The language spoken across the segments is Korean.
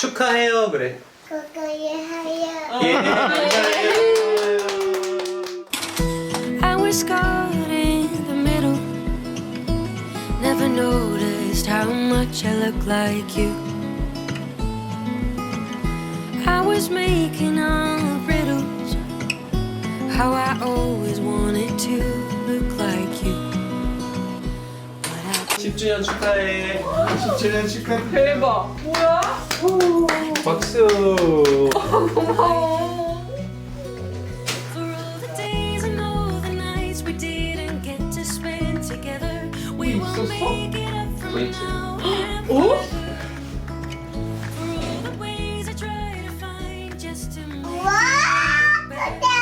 축하해요 그래. 그거에 하여 예. 감사해요. I was caught in the middle. Never noticed how much I look like you. I was making all the riddles. How I always wanted to look like you. But I 10주년 축하해. 10주년 축하드려요. 대박. 뭐야? 박수. 고마워. For all the days and all the nights we didn't get to spend together, we will 있었어? make it up from 웨이트. now and 어? For all the ways I try to find just to make 와 it better 크다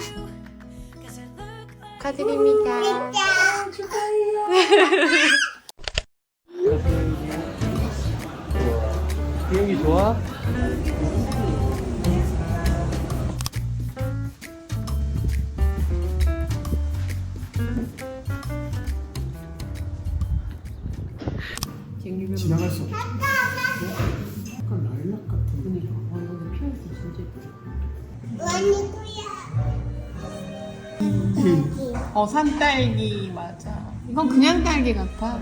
too. 'Cause it looked like 축하드립니다. 진짜 비행기 좋아? 지나갈 수 없죠. 약간 라일락 같은 분위기. 원이구야 어, 산딸기 맞아. 이건 그냥 딸기 같아.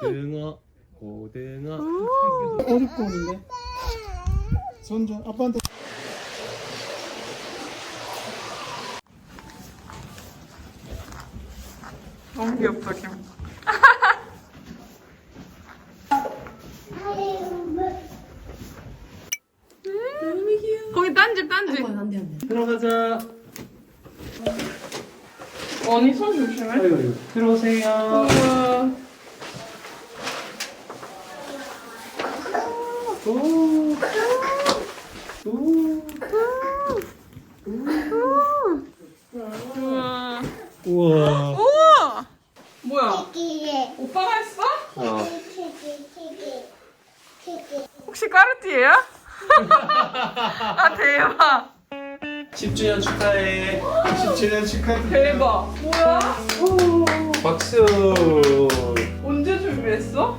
고등어. 고등어. 오는데. 손좀 아빠한테. 너무 귀엽다, 김 딴집, 딴집. 들어가자. 언니 손 조심해. 아이고, 아이고. 들어오세요. 우와. 오. 오. 우와. 우와. 우와! 뭐야? 튀기래 오빠가 했어? 어. 튀기 튀기 튀기 혹시 까르띠에야? 아, 대박. 10주년 축하해. 10주년 축하드려요. 대박. 뭐야? 박수. 언제 준비했어?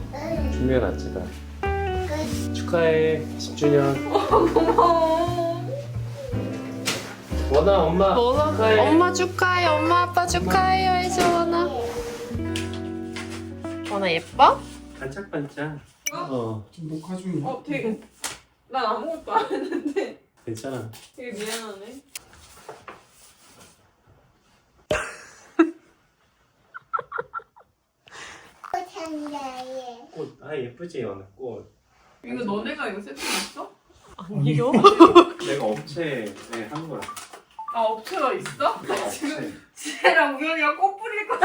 준비해놨지 나. 축하해. 10주년. 고마워. 원아 엄마. 축하해. 엄마 축하해. 엄마 아빠 축하해요. 해줘 원아. 원아 예뻐? 반짝반짝. 어. 지금 녹화 중이야. 어, 되게. 난 아무것도 안 했는데. 괜찮아. 되게 미안하네. 산다예 꽃. 아 예쁘지 원아 꽃. 이거 너네가 이거 세팅했어? 아니요. 내가 업체에 한 거야. 아, 업체가 있어? 내가 지금 업체. 쟤랑 우연이가 꽃 뿌릴 거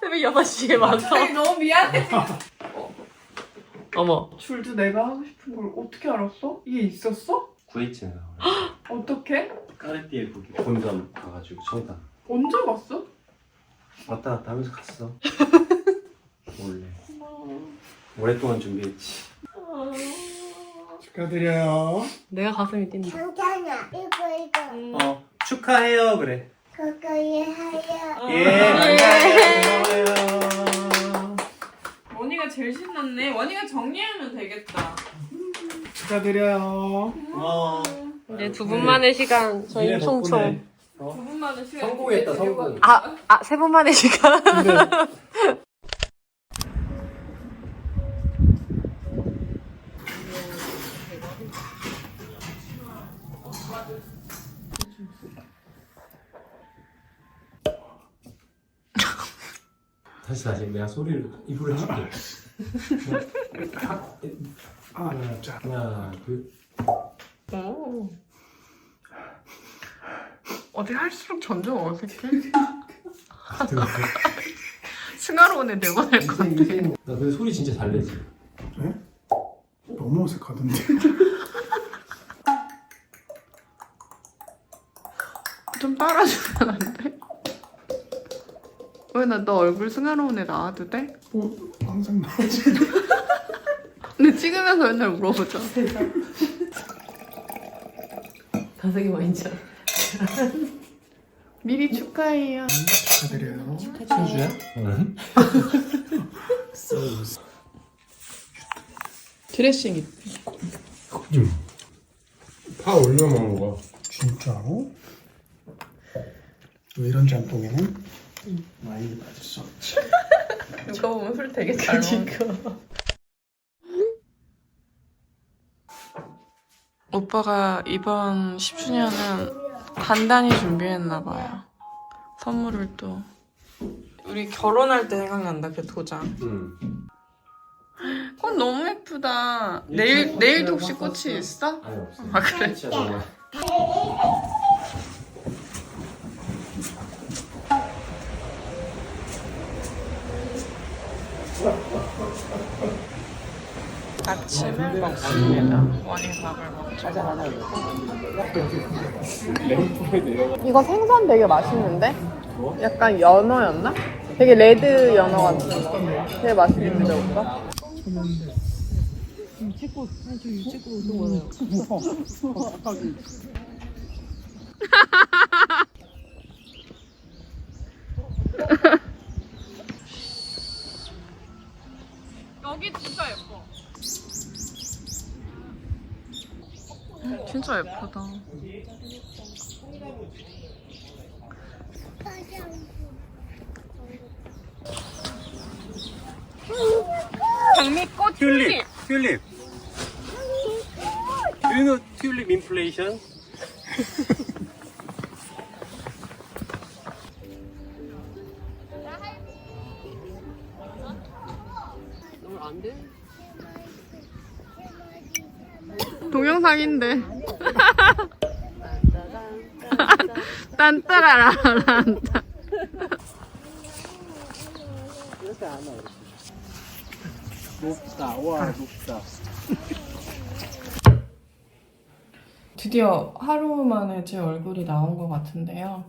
새벽 6시에 와서. 아니, 너무 미안해. 어머. 줄도 내가 하고 싶은 걸 어떻게 알았어? 이게 있었어? 내가. 어떻게? 까르띠에 거기 본점 가가지고 청담. 언제 봤어? 왔다 갔다 하면서 갔어. 원래. 오랫동안 준비했지. 축하드려요. 내가 가슴이 뛴다. 괜찮아 이거 이거 어 축하해요 그래. 그거에 하여 예. 감사해요. 고마워요. 원이가 제일 신났네. 원이가 정리하면 되겠다. 축하드려요. 고마워. 이제 두 분만의 시간 저희 니네 총총. 덕분에 두 분만의 시간. 성공했다, 성공. 아, 아, 세 분만의 시간. 다시 다시 내가 소리를 입으로 해줄게. 하나, 자. 하나 둘. 오. 어디 할수록 점점 어색해. 승하로 오늘 내보낼 거. 나 근데 소리 진짜 잘 내지. 그래? 너무 어색하던데. 좀 빨아주면 안 돼? 왜 나 너 얼굴 승하로운 애 나와도 돼? 뭐 항상 나오지. 근데 찍으면서 맨날 물어보잖아. 다섯이 와인죠. 미리 축하해요. 축하드려요. 소주야? 응. 드레싱 있파 올려 먹는 거. 진짜로? 왜 이런 짬뽕에는 와인이 빠질 수 없지. 누가 보면 술 되게 잘 먹어. 오빠가 이번 10주년은 단단히 준비했나 봐요. 선물을 또 우리 결혼할 때 생각난다 그 도장. 응. 어 너무 예쁘다. 내일 내일도 혹시 꽃이 있어? 아니 없어. 아, 그래? 진짜 정말. 아침을 먹습니다. 원인 밥을 먹죠. 이거 생선 되게 맛있는데? 약간 연어였나? 되게 레드 연어 같은 거. 되게 맛있는데 오빠? 여기 진짜 예쁘다. 장미꽃 튤립, 튤립. Do you know tulip inflation? 동영상인데. 딴따라라란따. 높다, 와, 높다. 드디어 하루 만에 제 얼굴이 나온 것 같은데요.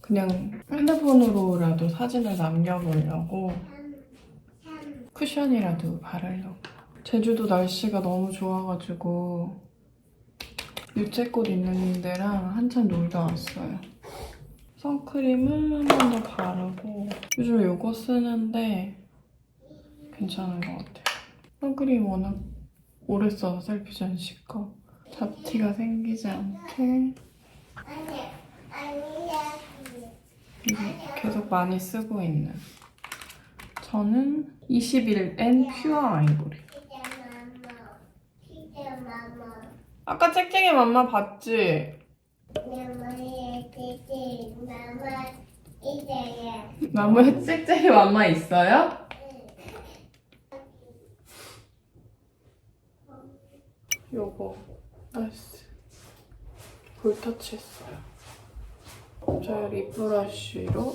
그냥 핸드폰으로라도 사진을 남겨보려고 쿠션이라도 바르려고. 제주도 날씨가 너무 좋아가지고 유채꽃 있는 데랑 한참 놀다 왔어요. 선크림을 한 번 더 바르고 요즘 이거 쓰는데 괜찮은 것 같아요. 선크림 워낙 오래 써서 셀피전 씨 거. 잡티가 생기지 않게 계속 많이 쓰고 있는 저는 21N 퓨어 아이보리 아까 짹짹이 맘마 봤지? 나무에 짹짹이 맘마 있어요? 요거 나이스 볼터치 했어요 저 립브러쉬로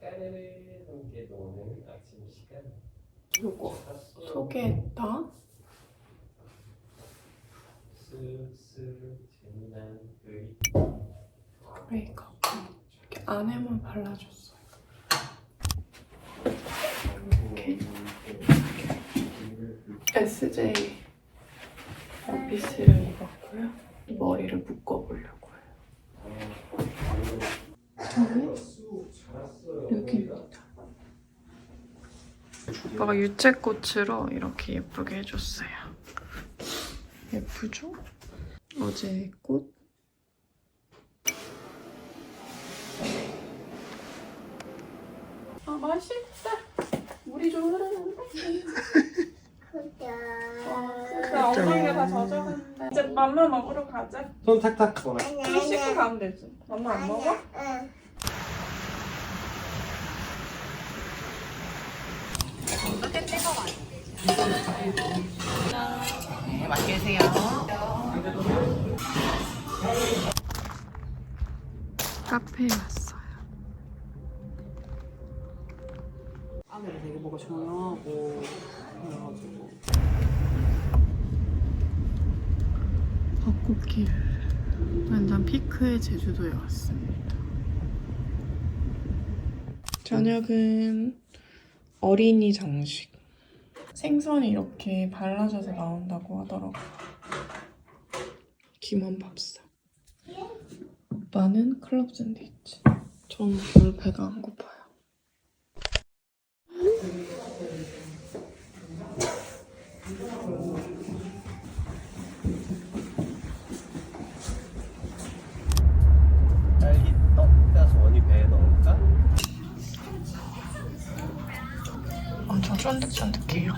까르르 함께 노는 아침 시간. 요거 의. 메이크업 이렇게 안에만 발라줬어요. SJ 원피스를 입었고요. 머리를 묶어보려고 해요 저는 여기입니다 오빠가 유채꽃으로 이렇게 예쁘게 해줬어요 예쁘죠? 어제 꽃 아 맛있다. 물이 좀 흐르는데. 진짜 엉덩이가 다 젖어갔는데. 이제 맘마 먹으러 가자. 손 탁탁 거라. 손 씻고 가면 되지. 맘마 안 먹어? 응. 맛있게 드세요. 카페에 왔어요. 하늘이 되게 뭐가 조용하고 그래가지고 벚꽃길 완전 피크의 제주도에 왔습니다. 저녁은 어린이 정식. 생선이 이렇게 발라져서 나온다고 하더라고요. 김원 밥상. 오빠는 클럽 샌드위치. 전 별로 배가 안 고파요. 쫀득쫀득해요.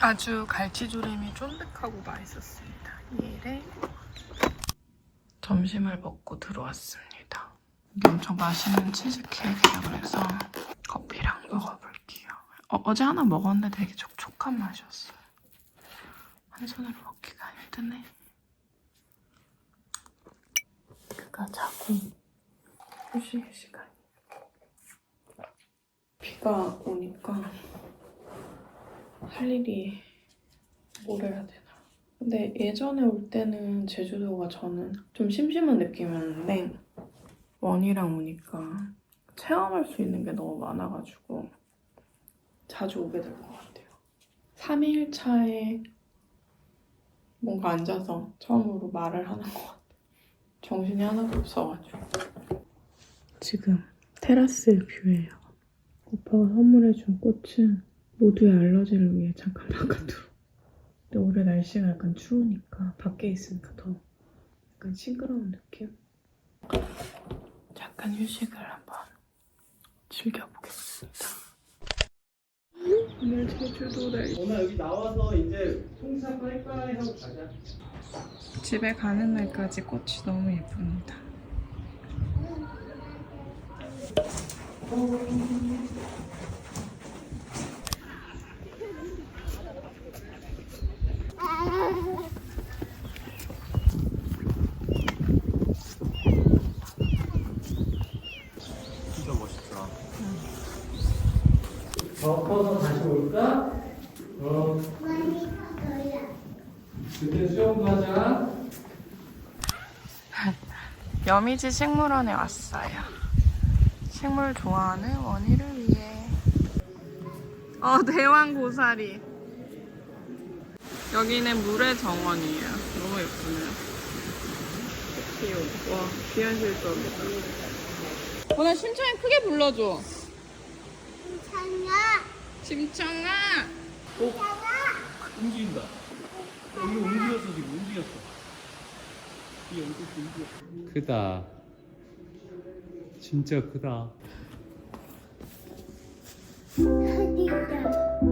아주 갈치조림이 쫀득하고 맛있었습니다. 이에 점심을 먹고 들어왔습니다. 엄청 맛있는 치즈케이크라 그래서 커피랑 먹어볼게요. 어, 제 하나 먹었는데 되게 촉촉한 맛이었어요. 한 손으로 먹기가 힘드네. 그가 자고 휴식 시간. 비가 오니까 할 일이 뭘 해야 되나. 근데 예전에 올 때는 제주도가 저는 좀 심심한 느낌이었는데 원이랑 오니까 체험할 수 있는 게 너무 많아가지고 자주 오게 될 것 같아요. 3일 차에 뭔가 앉아서 처음으로 말을 하는 것 같아요. 정신이 하나도 없어가지고. 지금 테라스 뷰예요. 오빠가 선물해준 꽃은 모두의 알러지를 위해 잠깐 바깥으로. 근데 올해 날씨가 약간 추우니까 밖에 있으니까 더 약간 싱그러운 느낌? 잠깐 휴식을 한번 즐겨보겠습니다. 오늘 제주도 날씨. 오늘 여기 나와서 이제 통상 빠이빠이 하고 가자. 집에 가는 날까지 꽃이 너무 예쁩니다. 진짜 멋있더라. 덮어서 다시 올까? 어. 그때 수영 가자. 여미지 식물원에 왔어요. 식물 좋아하는 원희를 위해. 어, 대왕 고사리. 여기는 물의 정원이에요. 너무 예쁘네요. 귀여워. 와, 비현실적이다. 오늘 심청이 크게 불러줘. 괜찮아. 심청아! 움직인다. 여기 움직였어 지금 움직였어. 이 얼굴 움직였어. 크다. 진짜 크다. 어디다?